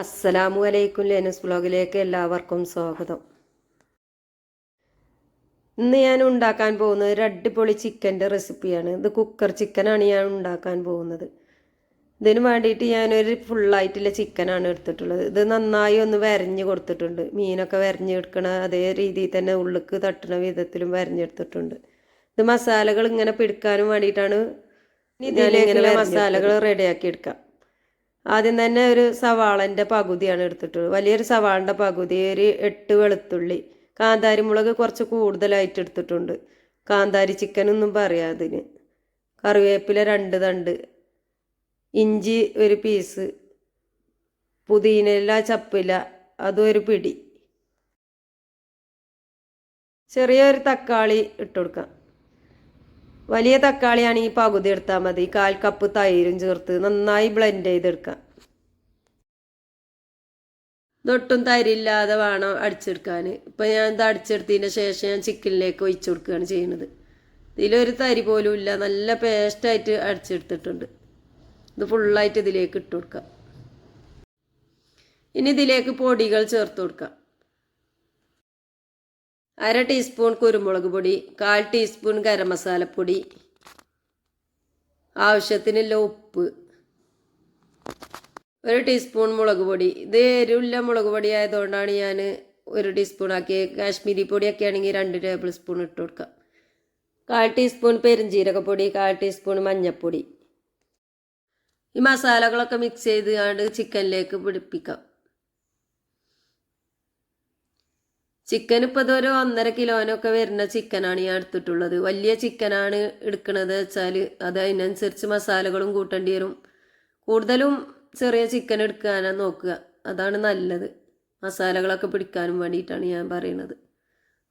അസ്സലാമു അലൈക്കും ലേനസ് ബ്ലോഗിലേക്ക് എല്ലാവർക്കും സ്വാഗതം. ഇന്ന് ഞാൻ ഉണ്ടാക്കാൻ പോകുന്നത് ഒരു അടിപൊളി ചിക്കന്റെ റെസിപ്പിയാണ്. ഇത് കുക്കർ ചിക്കനാണ് ഞാൻ ഉണ്ടാക്കാൻ പോകുന്നത്. ഇതിന് വേണ്ടിയിട്ട് ഞാനൊരു ഫുള്ളായിട്ടുള്ള ചിക്കനാണ് എടുത്തിട്ടുള്ളത്. ഇത് നന്നായി ഒന്ന് വരഞ്ഞ് കൊടുത്തിട്ടുണ്ട്. മീനൊക്കെ വരഞ്ഞെടുക്കണ അതേ രീതിയിൽ തന്നെ ഉള്ളിക്ക് തട്ടണ വിധത്തിലും വരഞ്ഞെടുത്തിട്ടുണ്ട്. ഇത് മസാലകൾ ഇങ്ങനെ പിടിക്കാനും വേണ്ടിയിട്ടാണ് ഇതിലിങ്ങനെ മസാലകൾ റെഡിയാക്കി എടുക്കാം. ആദ്യം തന്നെ ഒരു സവാളന്റെ പകുതിയാണ് എടുത്തിട്ടുള്ളത്. വലിയൊരു സവാളിന്റെ പകുതി ഒരു എട്ട് വെളുത്തുള്ളി കാന്താരി മുളക് കുറച്ച് കൂടുതലായിട്ട് എടുത്തിട്ടുണ്ട്. കാന്താരി ചിക്കൻ ഒന്നും പറയാം അതിന്. കറിവേപ്പില രണ്ട് തണ്ട് ഇഞ്ചി ഒരു പീസ് പുതിനയില ചപ്പില അതും ഒരു പിടി. ചെറിയൊരു തക്കാളി ഇട്ട് കൊടുക്കാം. വലിയ തക്കാളിയാണെങ്കിൽ പകുതി എടുത്താൽ മതി. കാൽ കപ്പ് തൈരും ചേർത്ത് നന്നായി ബ്ലെൻഡ് ചെയ്തെടുക്കാം തൊട്ടും തരില്ലാതെ വേണം അടിച്ചെടുക്കാൻ. ഇപ്പം ഞാൻ ഇത് അടിച്ചെടുത്തതിന് ശേഷം ഞാൻ ചിക്കനിലേക്ക് ഒഴിച്ചു കൊടുക്കുകയാണ് ചെയ്യുന്നത്. ഇതിലൊരു തരി പോലും ഇല്ല. നല്ല പേസ്റ്റായിട്ട് അടിച്ചെടുത്തിട്ടുണ്ട്. ഇത് ഫുള്ളായിട്ട് ഇതിലേക്ക് ഇട്ട് കൊടുക്കാം ഇനി ഇതിലേക്ക് പൊടികൾ ചേർത്ത് കൊടുക്കാം അര ടീസ്പൂൺ കുരുമുളക് പൊടി കാൽ ടീസ്പൂൺ ഗരം മസാലപ്പൊടി ആവശ്യത്തിനുള്ള ഉപ്പ് ഒരു ടീസ്പൂൺ മുളക് പൊടി. ഇത് എരിവില്ല മുളക് പൊടി ആയതുകൊണ്ടാണ് ഞാൻ ഒരു ടീസ്പൂൺ ആക്കി കാശ്മീരി പൊടിയൊക്കെ ആണെങ്കിൽ രണ്ട് ടേബിൾ സ്പൂൺ ഇട്ട് കൊടുക്കാം. കാൽ ടീസ്പൂൺ പെരുംജീരകപ്പൊടി കാൽ ടീസ്പൂൺ മഞ്ഞൾപ്പൊടി ഈ മസാലകളൊക്കെ മിക്സ് ചെയ്ത് കണ്ട് ചിക്കനിലേക്ക് പിടിപ്പിക്കാം. ചിക്കൻ ഇപ്പോൾ ഇതൊരു ഒന്നര കിലോനൊക്കെ വരുന്ന ചിക്കനാണ് ഞാൻ എടുത്തിട്ടുള്ളത് വലിയ ചിക്കനാണ് എടുക്കുന്നത് വെച്ചാൽ അത് അതിനനുസരിച്ച് മസാലകളും കൂട്ടേണ്ടി വരും. കൂടുതലും ചെറിയ ചിക്കൻ എടുക്കാനാണ് നോക്കുക. അതാണ് നല്ലത്. മസാലകളൊക്കെ പിടിക്കാനും വേണ്ടിയിട്ടാണ് ഞാൻ പറയുന്നത്.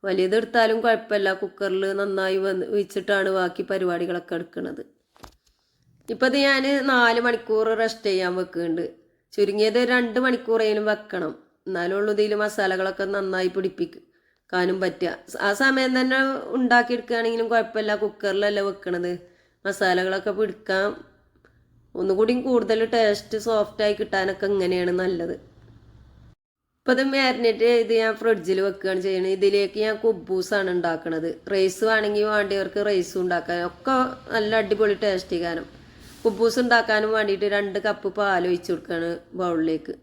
വലിയതെടുത്താലും കുഴപ്പമില്ല. കുക്കറിൽ നന്നായി വന്ന് വെച്ചിട്ടാണ് ബാക്കി പരിപാടികളൊക്കെ എടുക്കുന്നത് ഇപ്പം ഞാൻ നാല് മണിക്കൂർ റെസ്റ്റ് ചെയ്യാൻ വെക്കുന്നുണ്ട്. ചുരുങ്ങിയത് രണ്ട് മണിക്കൂറേലും വെക്കണം. എന്നാലുള്ളൂ ഇതിൽ മസാലകളൊക്കെ നന്നായി പിടിപ്പിക്കാനും പറ്റുക ആ സമയം തന്നെ ഉണ്ടാക്കിയെടുക്കുകയാണെങ്കിലും കുഴപ്പമില്ല. കുക്കറിലല്ല വെക്കണത്. മസാലകളൊക്കെ പിടിക്കാൻ ഒന്നുകൂടി കൂടുതൽ ടേസ്റ്റ് സോഫ്റ്റായി കിട്ടാനൊക്കെ ഇങ്ങനെയാണ് നല്ലത്. ഇപ്പം ഇത് മാരിനേറ്റ് ചെയ്ത് ഞാൻ ഫ്രിഡ്ജിൽ വെക്കുകയാണ് ചെയ്യുന്നത്. ഇതിലേക്ക് ഞാൻ കുബൂസാണ് ഉണ്ടാക്കുന്നത് റൈസ് വേണമെങ്കിൽ വേണ്ടിയവർക്ക് റൈസും ഉണ്ടാക്കാൻ ഒക്കെ നല്ല അടിപൊളി ടേസ്റ്റ് കാരണം കുബൂസ് ഉണ്ടാക്കാനും വേണ്ടിയിട്ട് രണ്ട് കപ്പ് പാൽ ഒഴിച്ച് കൊടുക്കുകയാണ് ബൗളിലേക്ക്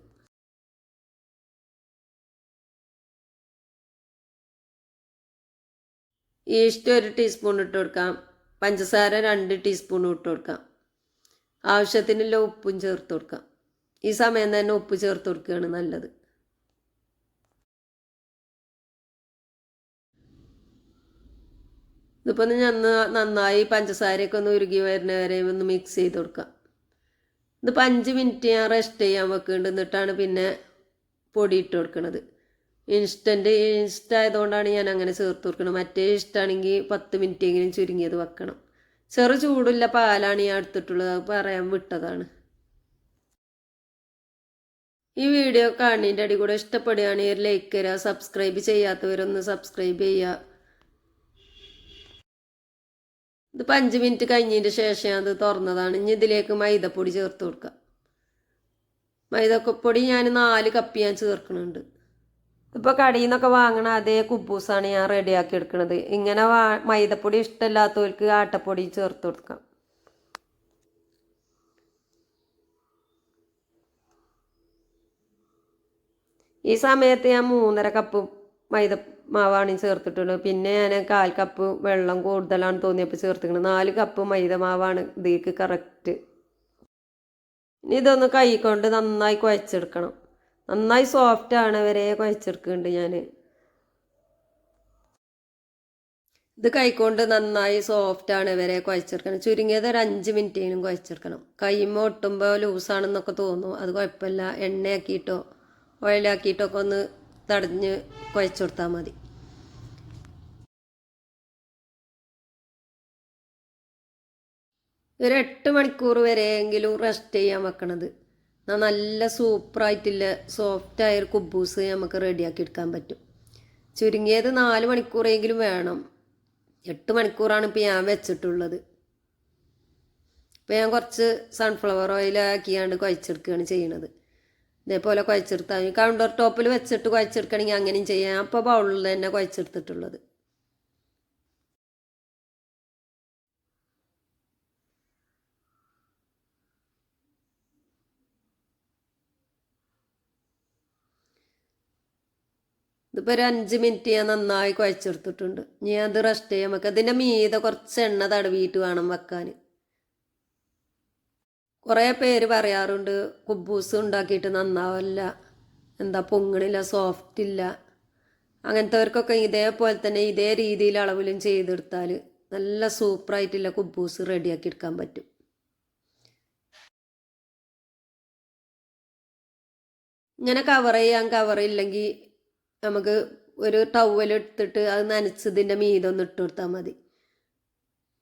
ഈസ്റ്റ് ഒരു ടീസ്പൂൺ ഇട്ട് കൊടുക്കാം. പഞ്ചസാര രണ്ട് ടീസ്പൂൺ ഇട്ട് കൊടുക്കാം. ആവശ്യത്തിനുള്ള ഉപ്പും ചേർത്ത് കൊടുക്കാം. ഈ സമയം തന്നെ ഉപ്പ് ചേർത്ത് കൊടുക്കുകയാണ് നല്ലത്. ഇതിപ്പോൾ ഞാൻ നന്നായി പഞ്ചസാരയൊക്കെ ഒന്ന് ഉരുകി വരുന്ന വരെ ഒന്ന് മിക്സ് ചെയ്ത് കൊടുക്കാം. ഇതിപ്പോൾ അഞ്ച് മിനിറ്റ് ഞാൻ റെസ്റ്റ് ചെയ്യാൻ വെക്കുന്നുണ്ട്. എന്നിട്ടാണ് പിന്നെ പൊടി ഇട്ട് കൊടുക്കണത്. ഇൻസ്റ്റന്റ് ഇൻസ്റ്റ ആയതുകൊണ്ടാണ് ഞാൻ അങ്ങനെ ചേർത്ത് കൊടുക്കുന്നത് മറ്റേ ഇഷ്ടമാണെങ്കിൽ പത്ത് മിനിറ്റ് എങ്കിലും ചുരുങ്ങിയത് വെക്കണം. ചെറു ചൂടുള്ള പാലാണ് ഞാൻ എടുത്തിട്ടുള്ളത്. പറയാൻ വിട്ടതാണ്. ഈ വീഡിയോ കാണുന്നതിന്റെ അടി കൂടെ ഇഷ്ടപ്പെടുകയാണെങ്കിൽ ലൈക്ക് തരിക സബ്സ്ക്രൈബ് ചെയ്യാത്തവരൊന്ന് സബ്സ്ക്രൈബ് ചെയ്യുക. ഇതിപ്പോൾ അഞ്ച് മിനിറ്റ് കഴിഞ്ഞതിന്റെ ശേഷം അത് തുറന്നതാണ്. ഇനി ഇതിലേക്ക് മൈദപ്പൊടി ചേർത്ത് കൊടുക്കുക മൈദപ്പൊടി ഞാൻ നാല് കപ്പ് ഞാൻ ചേർക്കുന്നുണ്ട് ഇപ്പോൾ കടയിൽ നിന്നൊക്കെ വാങ്ങണ അതേ കുബൂസാണ് ഞാൻ റെഡിയാക്കി എടുക്കുന്നത് ഇങ്ങനെ വാ മൈദപ്പൊടി ഇഷ്ടമില്ലാത്തവർക്ക് ആട്ടപ്പൊടി ചേർത്ത് കൊടുക്കാം. ഈ സമയത്ത് ഞാൻ മൂന്നര കപ്പ് മൈദ മാവാണ് ചേർത്തിട്ടുള്ളത്. പിന്നെ ഞാൻ കാൽ കപ്പ് വെള്ളം കൂടുതലാണ് തോന്നിയപ്പോൾ ചേർത്തിക്കുന്നത് നാല് കപ്പ് മൈദ മാവാണ് ഇതിലേക്ക് കറക്റ്റ് ഇനി ഇതൊന്ന് കൈ കൊണ്ട് നന്നായി കുഴച്ചെടുക്കണം. നന്നായി സോഫ്റ്റ് ആണ് വരെ കുഴച്ചെടുക്കുന്നുണ്ട് ഞാൻ ഇത് കൈക്കൊണ്ട് നന്നായി സോഫ്റ്റ് ആണ് വരെ കുഴച്ചെടുക്കണം. ചുരുങ്ങിയത് ഒരു അഞ്ച് മിനിറ്റേനും കുഴച്ചെടുക്കണം. കൈമ ഒട്ടുമ്പോൾ ലൂസാണെന്നൊക്കെ തോന്നും അത് കുഴപ്പമില്ല എണ്ണയാക്കിയിട്ടോ ഓയിലാക്കിയിട്ടോ ഒക്കെ ഒന്ന് തടഞ്ഞ് കുഴച്ചെടുത്താൽ മതി. ഒരു എട്ട് മണിക്കൂർ വരെയെങ്കിലും റെസ്റ്റ് ചെയ്യാൻ വെക്കണത്. നല്ല സൂപ്പറായിട്ടുള്ള സോഫ്റ്റായ ഒരു കുബൂസ് നമുക്ക് റെഡിയാക്കി എടുക്കാൻ പറ്റും. ചുരുങ്ങിയത് നാല് മണിക്കൂറെങ്കിലും വേണം. എട്ട് മണിക്കൂറാണ് ഇപ്പോൾ ഞാൻ വെച്ചിട്ടുള്ളത്. ഇപ്പോൾ ഞാൻ കുറച്ച് സൺഫ്ലവർ ഓയിൽ ആക്കിയാണ്ട് കുഴച്ചെടുക്കുകയാണ് ചെയ്യണത്. ഇതേപോലെ കുഴച്ചെടുത്താൽ കൗണ്ടർ ടോപ്പിൽ വെച്ചിട്ട് കുഴച്ചെടുക്കണമെങ്കിൽ അങ്ങനെയും ചെയ്യാം. അപ്പോൾ ബൗളിൽ തന്നെ കുഴച്ചെടുത്തിട്ടുള്ളത്. ഇതിപ്പോൾ ഒരു അഞ്ച് മിനിറ്റ് ഞാൻ നന്നായി കുഴച്ചെടുത്തിട്ടുണ്ട്. ഇനി അത് റെസ്റ്റ് ചെയ്യാൻ വെക്കാം. ഇതിന്റെ മീതെ കുറച്ച് എണ്ണ തടവിയിട്ട് വേണം വെക്കാൻ കുറേ പേര് പറയാറുണ്ട് കുബൂസ് ഉണ്ടാക്കിയിട്ട് നന്നാവില്ല എന്താ പൊങ്ങണില്ല സോഫ്റ്റ് ഇല്ല. അങ്ങനത്തെവർക്കൊക്കെ ഇതേപോലെ തന്നെ ഇതേ രീതിയിൽ അളവിലും ചെയ്തെടുത്താൽ നല്ല സൂപ്പറായിട്ടുള്ള കുബൂസ് റെഡിയാക്കി എടുക്കാൻ പറ്റും. ഇങ്ങനെ കവർ ചെയ്യാൻ കവർ ഇല്ലെങ്കിൽ നമുക്ക് ഒരു ടവൽ എടുത്തിട്ട് അത് നനച്ച് ഇതിന്റെ മീതെ ഒന്ന് ഇട്ട് കൊടുത്താൽ മതി.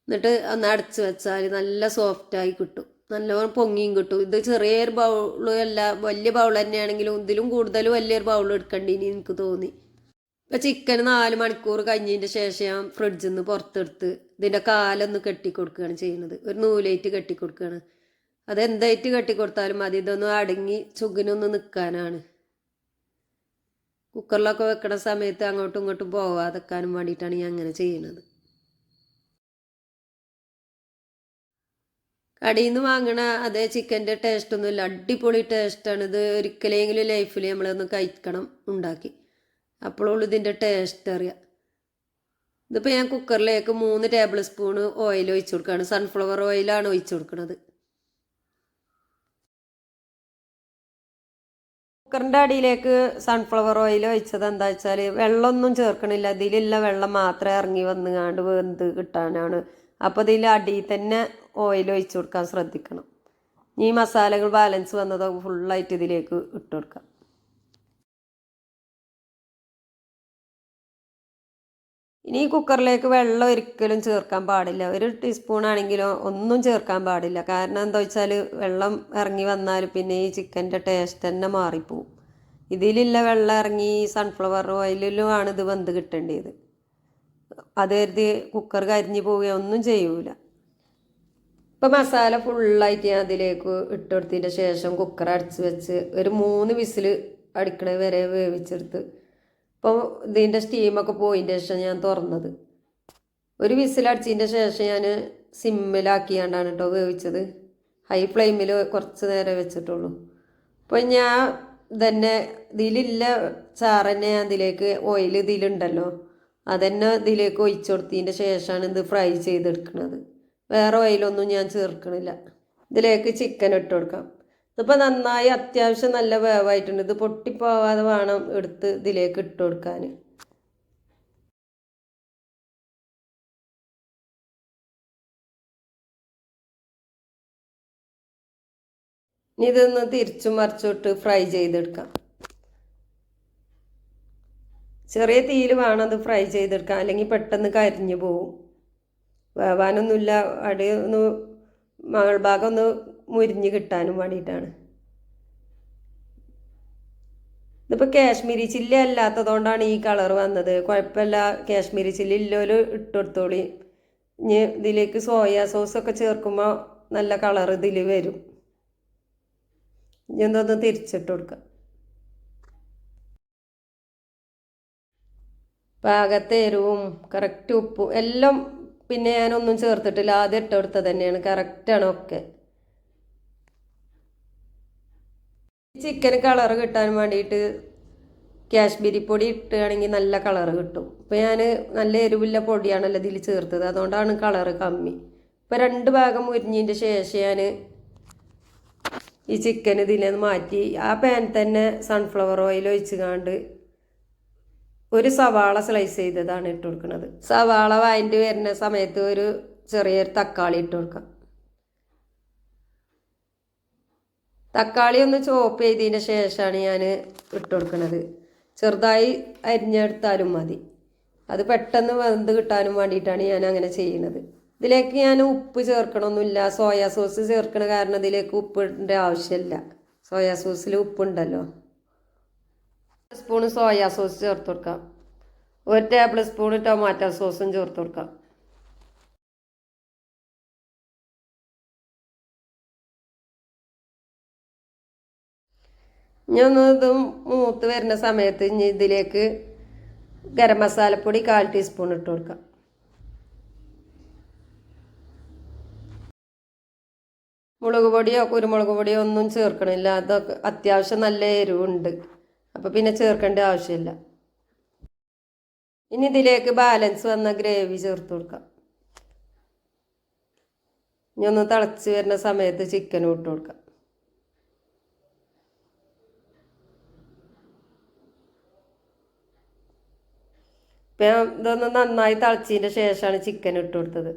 എന്നിട്ട് ഒന്ന് അടച്ചു വെച്ചാൽ നല്ല സോഫ്റ്റായി കിട്ടും. നല്ലോണം പൊങ്ങിയും കിട്ടും. ഇത് ചെറിയൊരു ബൗളും അല്ല വലിയ ബൗൾ തന്നെയാണെങ്കിലും ഇതിലും കൂടുതൽ വലിയൊരു ബൗൾ എടുക്കേണ്ടിനി എനിക്ക് തോന്നി. ഇപ്പം ചിക്കൻ നാല് മണിക്കൂർ കഴിഞ്ഞതിന്റെ ശേഷം ഞാൻ ഫ്രിഡ്ജിൽ നിന്ന് പുറത്തെടുത്ത് ഇതിന്റെ കാലൊന്ന് കെട്ടിക്കൊടുക്കുകയാണ് ചെയ്യുന്നത്. ഒരു നൂലേറ്റ് കെട്ടിക്കൊടുക്കുകയാണ്. അത് എന്തായിട്ട് കെട്ടിക്കൊടുത്താലും മതി. ഇതൊന്ന് അടങ്ങി ചുഗിനൊന്ന് നിൽക്കാനാണ് കുക്കറിലൊക്കെ വെക്കണ സമയത്ത് അങ്ങോട്ടും ഇങ്ങോട്ടും പോവാതെക്കാനും വേണ്ടിയിട്ടാണ് ഞാൻ അങ്ങനെ ചെയ്യുന്നത്. കടയിൽ നിന്ന് വാങ്ങണ അതേ ചിക്കന്റെ ടേസ്റ്റൊന്നുമില്ല. അടിപൊളി ടേസ്റ്റാണ്. ഇത് ഒരിക്കലെങ്കിലും ലൈഫിൽ നമ്മളൊന്ന് കഴിക്കണം ഉണ്ടാക്കി. അപ്പോഴുള്ളൂ ഇതിന്റെ ടേസ്റ്റ് അറിയാം. ഇതിപ്പോൾ ഞാൻ കുക്കറിലേക്ക് മൂന്ന് ടേബിൾ സ്പൂണ് ഓയിൽ ഒഴിച്ചു കൊടുക്കുകയാണ്. സൺഫ്ലവർ ഓയിലാണ് ഒഴിച്ചു കൊടുക്കുന്നത് കുക്കറിന്റെ അടിയിലേക്ക് സൺഫ്ലവർ ഓയിൽ ഒഴിച്ചത് എന്താ വെച്ചാൽ വെള്ളമൊന്നും ചേർക്കണില്ല. ഇതിലുള്ള വെള്ളം മാത്രമേ ഇറങ്ങി വന്ന് വന്നുകാണ്ട് വെന്ത് കിട്ടാനാണ്. അപ്പോൾ ഇതിൽ അടിയിൽ തന്നെ ഓയിൽ ഒഴിച്ചു കൊടുക്കാൻ ശ്രദ്ധിക്കണം. ഈ മസാലകൾ ബാലൻസ് വന്നത് ഫുള്ളായിട്ട് ഇതിലേക്ക് ഇട്ട് കൊടുക്കാം ഇനി ഈ കുക്കറിലേക്ക് വെള്ളം ഒരിക്കലും ചേർക്കാൻ പാടില്ല. ഒരു ടീസ്പൂൺ ആണെങ്കിലും ഒന്നും ചേർക്കാൻ പാടില്ല. കാരണം എന്താ വെച്ചാൽ വെള്ളം ഇറങ്ങി വന്നാൽ പിന്നെ ഈ ചിക്കന്റെ ടേസ്റ്റ് തന്നെ മാറിപ്പോവും. ഇതിലുള്ള വെള്ളം ഇറങ്ങി സൺഫ്ലവർ ഓയിലിലുമാണ് ഇത് വെന്ത് കിട്ടേണ്ടത്. അത് കരുതി കുക്കർ കരിഞ്ഞു പോവുകയോ ഒന്നും ചെയ്യൂല. ഇപ്പം മസാല ഫുള്ളായിട്ട് ഞാൻ അതിലേക്ക് ഇട്ടുകൊടുത്തതിന്റെ ശേഷം കുക്കർ അടച്ച് വെച്ച് ഒരു മൂന്ന് വിസിൽ അടിക്കണ വരെ വേവിച്ചെടുത്ത് ഇപ്പോൾ ഇതിന്റെ സ്റ്റീമൊക്കെ പോയതിന്റെ ശേഷം ഞാൻ തുറന്നത്. ഒരു വിസിലടിച്ചതിന്റെ ശേഷം ഞാൻ സിമ്മിലാക്കിയാണ്ടാണ് കേട്ടോ വേവിച്ചത്. ഹൈ ഫ്ലെയിമിൽ കുറച്ച് നേരം വെച്ചിട്ടുള്ളൂ. അപ്പോൾ ഞാൻ തന്നെ ഇതിലില്ല ചാറന്നെ അതിലേക്ക് ഓയിൽ ഇതിലുണ്ടല്ലോ. അതന്നെ ഇതിലേക്ക് ഒഴിച്ചു കൊടുത്തതിന്റെ ശേഷമാണ് ഇത് ഫ്രൈ ചെയ്തെടുക്കുന്നത് വേറെ ഓയിലൊന്നും ഞാൻ ചേർക്കണില്ല. ഇതിലേക്ക് ചിക്കൻ ഇട്ട് കൊടുക്കാം. ഇതിപ്പോൾ നന്നായി അത്യാവശ്യം നല്ല വേവായിട്ടുണ്ട്. ഇത് പൊട്ടിപ്പോവാതെ വേണം എടുത്ത് ഇതിലേക്ക് ഇട്ട് കൊടുക്കാൻ ഇനി ഇതൊന്ന് തിരിച്ചും മറിച്ചിട്ട് ഫ്രൈ ചെയ്തെടുക്കാം. ചെറിയ തീയിൽ വേണം അത് ഫ്രൈ ചെയ്തെടുക്കാം അല്ലെങ്കിൽ പെട്ടെന്ന് കരിഞ്ഞു പോവും. വേവാനൊന്നുമില്ല. അടിയൊന്ന് മകൾ ഭാഗം ഒന്ന് മുരിഞ്ഞ് കിട്ടാനും വേണ്ടിയിട്ടാണ്. ഇതിപ്പോൾ കാശ്മീരി ചില്ലി അല്ലാത്തതുകൊണ്ടാണ് ഈ കളർ വന്നത്. കുഴപ്പമില്ല കാശ്മീരി ചില്ലി ഇല്ലോലും ഇട്ടെടുത്തോളി. ഇനി ഇതിലേക്ക് സോയ സോസൊക്കെ ചേർക്കുമ്പോൾ നല്ല കളർ ഇതിൽ വരും. ഇനി എന്തൊന്ന് തിരിച്ചിട്ട് കൊടുക്കാം. പാകത്തെ കറക്റ്റ് ഉപ്പും എല്ലാം പിന്നെ ഞാനൊന്നും ചേർത്തിട്ടില്ല. ആദ്യം ഇട്ടെടുത്തത് തന്നെയാണ്. കറക്റ്റാണ് ഒക്കെ. ചിക്കൻ കളർ കിട്ടാൻ വേണ്ടിയിട്ട് കാശ്മീരി പൊടി ഇട്ടുകയാണെങ്കിൽ നല്ല കളർ കിട്ടും. ഇപ്പോൾ ഞാൻ നല്ല എരിവുള്ള പൊടിയാണല്ലോ ഇതിൽ ചേർത്തത്. അതുകൊണ്ടാണ് കളർ കമ്മി. ഇപ്പോൾ രണ്ട് ഭാഗം മുരിഞ്ഞതിന്റെ ശേഷം ഞാൻ ഈ ചിക്കൻ ഇതിൽ മാറ്റി. ആ പാൻ തന്നെ സൺഫ്ലവർ ഓയിൽ ഒഴിച്ച് കാണ്ട് ഒരു സവാള സ്ലൈസ് ചെയ്തതാണ് ഇട്ട് കൊടുക്കുന്നത് സവാള വായിന്റെ വരുന്ന സമയത്ത് ഒരു ചെറിയൊരു തക്കാളി ഇട്ട് കൊടുക്കാം. തക്കാളി ഒന്ന് ചോപ്പ് ചെയ്തതിന് ശേഷമാണ് ഞാൻ ഇട്ട് കൊടുക്കുന്നത് ചെറുതായി അരിഞ്ഞെടുത്താലും മതി. അത് പെട്ടെന്ന് വെന്ത് കിട്ടാനും വേണ്ടിയിട്ടാണ് ഞാൻ അങ്ങനെ ചെയ്യുന്നത് ഇതിലേക്ക് ഞാൻ ഉപ്പ് ചേർക്കണമൊന്നുമില്ല സോയാ സോസ് ചേർക്കണ കാരണം ഇതിലേക്ക് ഉപ്പിന്റെ ആവശ്യമില്ല. സോയാ സോസിൽ ഉപ്പുണ്ടല്ലോ. സ്പൂൺ സോയാ സോസ് ചേർത്ത് കൊടുക്കാം ഒരു ടേബിൾ സ്പൂൺ ടൊമാറ്റോ സോസും ചേർത്ത് കൊടുക്കാം ഇനി മൂത്ത് വരുന്ന സമയത്ത് ഇനി ഇതിലേക്ക് ഗരം മസാലപ്പൊടി കാൽ ടീസ്പൂൺ ഇട്ട് കൊടുക്കാം. മുളക് പൊടിയോ കുരുമുളക് പൊടിയോ ഒന്നും ചേർക്കണില്ല. അതൊക്കെ അത്യാവശ്യം നല്ല എരിവുണ്ട്. അപ്പോൾ പിന്നെ ചേർക്കേണ്ട ആവശ്യമില്ല. ഇനി ഇതിലേക്ക് ബാലൻസ് വന്ന ഗ്രേവി ചേർത്ത് കൊടുക്കാം. ഇനി ഒന്ന് തിളച്ച് വരുന്ന സമയത്ത് ചിക്കനും ഇട്ട് കൊടുക്കാം. ഇപ്പം ഇതൊന്ന് നന്നായി തിളച്ചതിന്റെ ശേഷമാണ് ചിക്കൻ ഇട്ട് കൊടുത്തത്.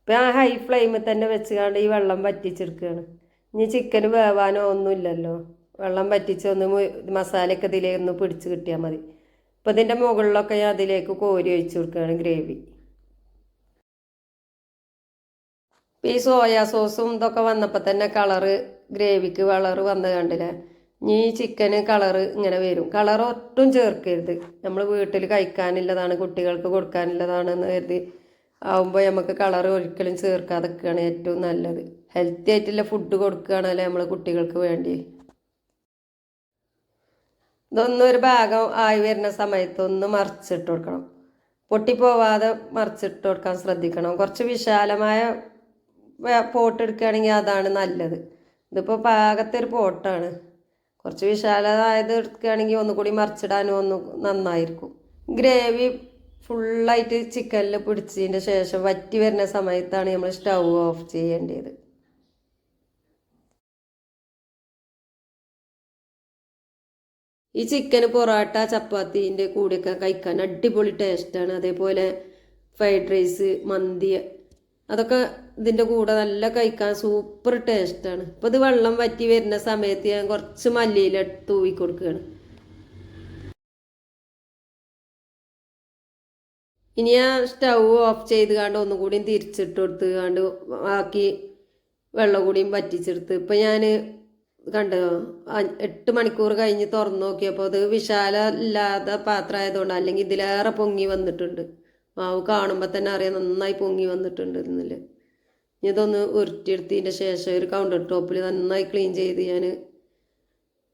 ഇപ്പം ആ ഹൈ ഫ്ലെയിമിൽ തന്നെ വെച്ചുകൊണ്ട് ഈ വെള്ളം വറ്റിച്ചെടുക്കുകയാണ്. ഇനി ചിക്കൻ വേവാനോ ഒന്നുമില്ലല്ലോ വെള്ളം വറ്റിച്ചൊന്ന് മസാലയൊക്കെ ഇതിലേക്ക് ഒന്ന് പിടിച്ച് കിട്ടിയാൽ മതി. ഇപ്പം ഇതിന്റെ മുകളിലൊക്കെ ഞാൻ അതിലേക്ക് കോരി ഒഴിച്ച് കൊടുക്കുകയാണ് ഗ്രേവി. ഈ സോയാ സോസും ഇതൊക്കെ വന്നപ്പോൾ തന്നെ കളറ് ഗ്രേവിക്ക് കളറ് വന്ന് കണ്ടില്ലേ? ഈ ചിക്കന് കളറ് ഇങ്ങനെ വരും. കളർ ഒട്ടും ചേർക്കരുത്. നമ്മൾ വീട്ടിൽ കഴിക്കാനുള്ളതാണ് കുട്ടികൾക്ക് കൊടുക്കാനുള്ളതാണെന്ന് കരുതി ആവുമ്പോൾ നമുക്ക് കളർ ഒരിക്കലും ചേർക്കാതൊക്കെയാണ് ഏറ്റവും നല്ലത്. ഹെൽത്തി ആയിട്ടുള്ള ഫുഡ് കൊടുക്കുകയാണല്ലേ നമ്മൾ കുട്ടികൾക്ക് വേണ്ടി. ഇതൊന്നും ഒരു ഭാഗം ആയി വരുന്ന സമയത്തൊന്ന് മറിച്ചിട്ട് കൊടുക്കണം. പൊട്ടിപ്പോവാതെ മറിച്ചിട്ട് കൊടുക്കാൻ ശ്രദ്ധിക്കണം. കുറച്ച് വിശാലമായ പോട്ട് എടുക്കുകയാണെങ്കിൽ അതാണ് നല്ലത്. ഇതിപ്പോൾ പാകത്തൊരു പോട്ടാണ്. കുറച്ച് വിശാലമായത് എടുക്കുകയാണെങ്കിൽ ഒന്നുകൂടി മറിച്ചിടാനും ഒന്ന് നന്നായിരിക്കും. ഗ്രേവി ഫുള്ളായിട്ട് ചിക്കനിൽ പിടിച്ചതിന്റെ ശേഷം വറ്റി വരുന്ന സമയത്താണ് നമ്മൾ സ്റ്റൗ ഓഫ് ചെയ്യേണ്ടത്. ഈ ചിക്കൻ പൊറോട്ട ചപ്പാത്തിന്റെ കൂടെയൊക്കെ കഴിക്കാൻ അടിപൊളി ടേസ്റ്റാണ്. അതേപോലെ ഫ്രൈഡ് റൈസ് മന്തി അതൊക്കെ ഇതിന്റെ കൂടെ നല്ല കഴിക്കാൻ സൂപ്പർ ടേസ്റ്റാണ് ഇപ്പോൾ ഇത് വെള്ളം വറ്റി വരുന്ന സമയത്ത് ഞാൻ കുറച്ച് മല്ലിയില തൂവി കൊടുക്കുകയാണ്. ഇനി ആ സ്റ്റൗ ഓഫ് ചെയ്ത് കണ്ട് ഒന്നുകൂടിയും തിരിച്ചിട്ട് കൊടുത്ത് കണ്ട് ബാക്കി വെള്ളം കൂടിയും വറ്റിച്ചെടുത്ത്. ഇപ്പം ഞാൻ കണ്ടോ എട്ട് മണിക്കൂർ കഴിഞ്ഞ് തുറന്നു നോക്കിയപ്പോൾ അത് വിശാലമില്ലാത്ത പാത്രമായതുകൊണ്ട് അല്ലെങ്കിൽ ഇതിലേറെ പൊങ്ങി വന്നിട്ടുണ്ട്. മാവ് കാണുമ്പോൾ തന്നെ അറിയാം നന്നായി പൊങ്ങി വന്നിട്ടുണ്ട് ഇതിൽ ഇതൊന്ന് ഉരുട്ടിയെടുത്തതിന്റെ ശേഷം ഒരു കൗണ്ടർ ടോപ്പിൽ നന്നായി ക്ലീൻ ചെയ്ത് ഞാൻ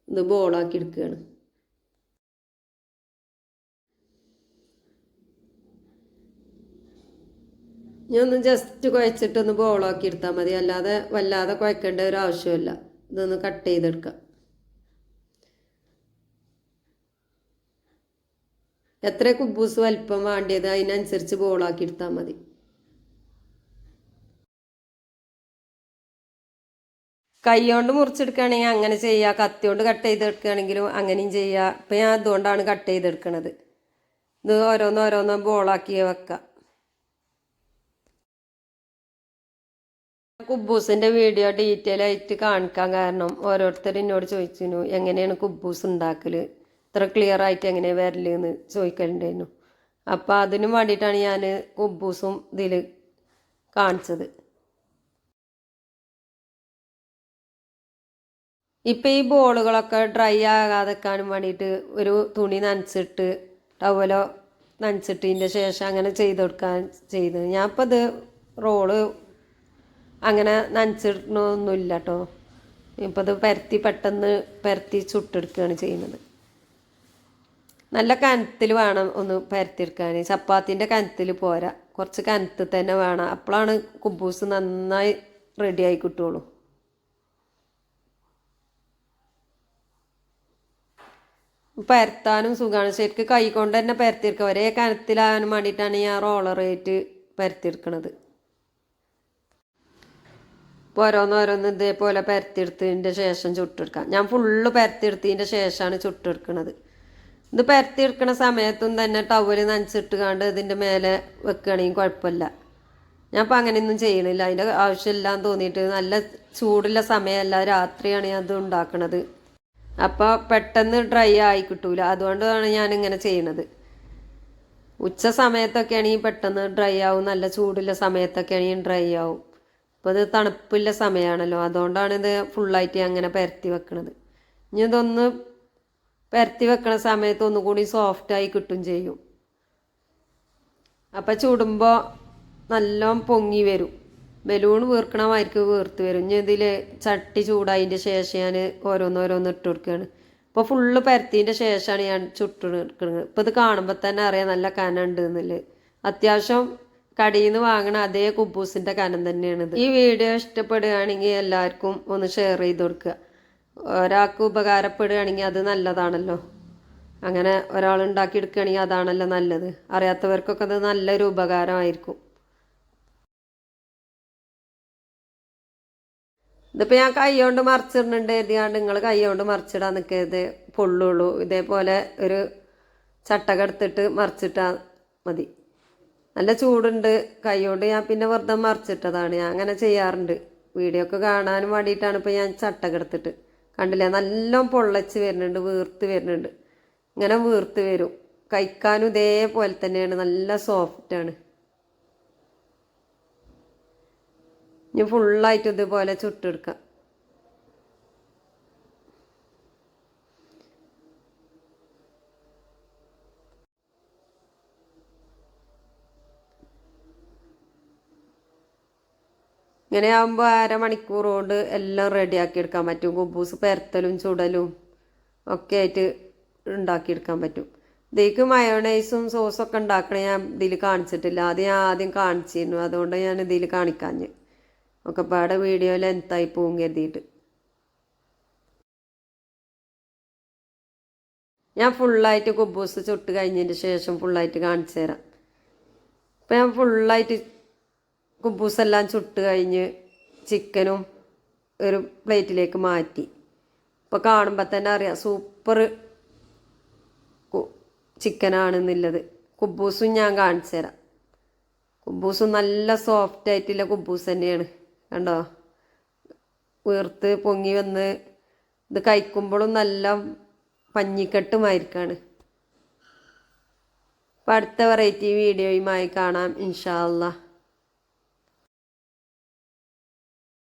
ഇത് ബോളാക്കി എടുക്കുകയാണ്. ഞാൻ ഒന്ന് ജസ്റ്റ് കുഴച്ചിട്ടൊന്ന് ബോളാക്കി എടുത്താൽ മതി. അല്ലാതെ വല്ലാതെ കുഴക്കേണ്ട ഒരു ആവശ്യമില്ല ഇതൊന്ന് കട്ട് ചെയ്തെടുക്കാം. എത്ര കുബൂസ് വലിപ്പം വേണ്ടിയത് അതിനനുസരിച്ച് ബോളാക്കി എടുത്താൽ മതി. കൈ കൊണ്ട് മുറിച്ചെടുക്കുകയാണെങ്കിൽ അങ്ങനെ ചെയ്യുക കത്തി കൊണ്ട് കട്ട് ചെയ്തെടുക്കുകയാണെങ്കിലും അങ്ങനെയും ചെയ്യുക. ഇപ്പം ഞാൻ അതുകൊണ്ടാണ് കട്ട് ചെയ്തെടുക്കണത്. ഇത് ഓരോന്നോരോന്നോ ബോളാക്കി വെക്കാം കുബൂസിന്റെ വീഡിയോ ഡീറ്റെയിൽ ആയിട്ട് കാണിക്കാൻ കാരണം ഓരോരുത്തർ എന്നോട് ചോദിച്ചിരുന്നു എങ്ങനെയാണ് കുബൂസ് ഉണ്ടാക്കൽ ഇത്ര ക്ലിയർ ആയിട്ട് എങ്ങനെ വരൽ എന്ന് ചോദിക്കലുണ്ടായിരുന്നു. അപ്പോൾ അതിനും വേണ്ടിയിട്ടാണ് ഞാൻ കുബൂസും ഇതിൽ കാണിച്ചത്. ഇപ്പം ഈ ബോളുകളൊക്കെ ഡ്രൈ ആകാതെക്കാനും വേണ്ടിയിട്ട് ഒരു തുണി നനച്ചിട്ട് ടവലോ നനച്ചിട്ടതിന്റെ ശേഷം അങ്ങനെ ചെയ്ത് കൊടുക്കാൻ ചെയ്തത് ഞാൻ ഇപ്പോൾ ഇത് റോൾ അങ്ങനെ നനച്ചിടണമൊന്നുമില്ല കേട്ടോ ഇപ്പോൾ ഇത് പരത്തി പെട്ടെന്ന് പരത്തി ചുട്ടെടുക്കുകയാണ് ചെയ്യുന്നത്. നല്ല കനത്തിൽ വേണം ഒന്ന് പരത്തിയെടുക്കാൻ. ചപ്പാത്തിന്റെ കനത്തിൽ പോരാ. കുറച്ച് കനത്തിൽ തന്നെ വേണം. അപ്പോഴാണ് കുബൂസ് നന്നായി റെഡിയായി കിട്ടുള്ളൂ. പരത്താനും സുഖമാണ് ശരിക്കും കൈ കൊണ്ട് തന്നെ പരത്തിയെടുക്കുക. ഒരേ കനത്തിലാവാൻ വേണ്ടിയിട്ടാണ് ഞാൻ റോളറേറ്റ് പരത്തിയെടുക്കണത്. ഇപ്പോൾ ഓരോന്നോരോന്ന് ഇതേപോലെ പരത്തിയെടുത്തതിന്റെ ശേഷം ചുട്ടെടുക്കാം. ഞാൻ ഫുള്ള് പരത്തിയെടുത്തതിന്റെ ശേഷമാണ് ചുട്ടെടുക്കണത്. ഇത് പരത്തിയെടുക്കണ സമയത്തും തന്നെ ടവൽ നനച്ചിട്ട് കാണ്ട് ഇതിന്റെ മേലെ വെക്കുകയാണെങ്കിൽ കുഴപ്പമില്ല. ഞാൻ ഇപ്പം അങ്ങനെയൊന്നും ചെയ്യണില്ല. അതിന്റെ ആവശ്യമില്ലാന്ന് തോന്നിയിട്ട് നല്ല ചൂടുള്ള സമയമല്ല. രാത്രിയാണ് ഞാൻ ഇത് ഉണ്ടാക്കണത്. അപ്പോൾ പെട്ടെന്ന് ഡ്രൈ ആയി കിട്ടൂല. അതുകൊണ്ടാണ് ഞാൻ ഇങ്ങനെ ചെയ്യണത്. ഉച്ച സമയത്തൊക്കെ ആണെങ്കിൽ പെട്ടെന്ന് ഡ്രൈ ആവും. നല്ല ചൂടുള്ള സമയത്തൊക്കെ ആണെങ്കിൽ ഡ്രൈ ആവും. ഇപ്പോൾ ഇത് തണുപ്പുള്ള സമയമാണല്ലോ. അതുകൊണ്ടാണ് ഇത് ഫുള്ളായിട്ട് അങ്ങനെ പരത്തി വെക്കണത്. ഇനി ഇതൊന്ന് പരത്തി വെക്കണ സമയത്ത് ഒന്നുകൂടി സോഫ്റ്റായി കിട്ടും ചെയ്യും. അപ്പം ചുടുമ്പോൾ നല്ലോണം പൊങ്ങി വരും. ബലൂൺ വീർക്കണമായിരിക്ക് വീർത്ത് വരും. ഇനി ഇതിൽ ചട്ടി ചൂടായതിന്റെ ശേഷം ഞാൻ ഓരോന്നോരോന്ന് ഇട്ട് കൊടുക്കുകയാണ് ഇപ്പോൾ ഫുള്ള് പരത്തിന്റെ ശേഷമാണ് ഞാൻ ചുട്ട് എടുക്കുന്നത് ഇപ്പോൾ ഇത് കാണുമ്പോൾ തന്നെ അറിയാം നല്ല കനം ഉണ്ട് എന്നുള്ളത് അത്യാവശ്യം കടയിൽ നിന്ന് വാങ്ങണ അതേ കുബൂസിന്റെ കനം തന്നെയാണിത്. ഈ വീഡിയോ ഇഷ്ടപ്പെടുകയാണെങ്കിൽ എല്ലാവർക്കും ഒന്ന് ഷെയർ ചെയ്ത് കൊടുക്കുക. ഒരാൾക്ക് ഉപകാരപ്പെടുകയാണെങ്കിൽ അത് നല്ലതാണല്ലോ. അങ്ങനെ ഒരാൾ ഉണ്ടാക്കിയെടുക്കുകയാണെങ്കിൽ അതാണല്ലോ നല്ലത്. അറിയാത്തവർക്കൊക്കെ അത് നല്ലൊരു ഉപകാരമായിരിക്കും. ഇതിപ്പോൾ ഞാൻ കൈ കൊണ്ട് മറിച്ചിടുന്നുണ്ട് എഴുതിയാണ്ട് നിങ്ങൾ കൈ കൊണ്ട് മറിച്ചിടാൻ നിൽക്കരുത് പൊള്ളുള്ളൂ. ഇതേപോലെ ഒരു ചട്ടക എടുത്തിട്ട് മറിച്ചിട്ടാൽ മതി. നല്ല ചൂടുണ്ട്. കൈ കൊണ്ട് ഞാൻ പിന്നെ വെറുതെ മറിച്ചിട്ടതാണ്. ഞാൻ അങ്ങനെ ചെയ്യാറുണ്ട്. വീഡിയോ ഒക്കെ കാണാനും വേണ്ടിയിട്ടാണ് ഇപ്പോൾ ഞാൻ ചട്ടക എടുത്തിട്ട്. കണ്ടില്ലേ? നല്ല പൊള്ളച്ച് വരുന്നുണ്ട് വീർത്ത് വരുന്നുണ്ട്. ഇങ്ങനെ വീർത്ത് വരും. കഴിക്കാനും ഇതേപോലെ തന്നെയാണ്. നല്ല സോഫ്റ്റാണ് ഇനി ഫുള്ളായിട്ട് ഇതുപോലെ ചുട്ടെടുക്കാം. ഇങ്ങനെ ആകുമ്പോൾ അരമണിക്കൂർ കൊണ്ട് എല്ലാം റെഡിയാക്കി എടുക്കാൻ പറ്റും. കുബൂസ് പെരത്തലും ചുടലും ഒക്കെ ആയിട്ട് ഉണ്ടാക്കിയെടുക്കാൻ പറ്റും. ഇതിലേക്ക് മയോണൈസും സോസൊക്കെ ഉണ്ടാക്കണ ഞാൻ ഇതിൽ കാണിച്ചിട്ടില്ല. അത് ഞാൻ ആദ്യം കാണിച്ചിരുന്നു. അതുകൊണ്ട് ഞാൻ ഇതിൽ കാണിക്കാഞ്ഞ്. ഒക്കെ പാടെ വീഡിയോ ലെങ്തായി പോകും കരുതിയിട്ട്. ഞാൻ ഫുള്ളായിട്ട് കുബൂസ് ചുട്ട് കഴിഞ്ഞതിന് ശേഷം ഫുള്ളായിട്ട് കാണിച്ചു തരാം. ഇപ്പം ഞാൻ ഫുള്ളായിട്ട് കുബൂസ് എല്ലാം ചുട്ട് കഴിഞ്ഞ് ചിക്കനും ഒരു പ്ലേറ്റിലേക്ക് മാറ്റി. ഇപ്പോൾ കാണുമ്പോൾ തന്നെ അറിയാം സൂപ്പർ ചിക്കനാണെന്നുള്ളത്. കുബൂസും ഞാൻ കാണിച്ചു തരാം. കുബൂസും നല്ല സോഫ്റ്റ് ആയിട്ടുള്ള കുബൂസ് തന്നെയാണ്. കണ്ടോ? ഉയർത്ത് പൊങ്ങി വന്ന് ഇത് കഴിക്കുമ്പോഴും നല്ല പഞ്ഞിക്കെട്ടുമായിരിക്കാണ്. അപ്പം അടുത്ത വെറൈറ്റി വീഡിയോയുമായി കാണാം ഇൻഷാ അല്ലാ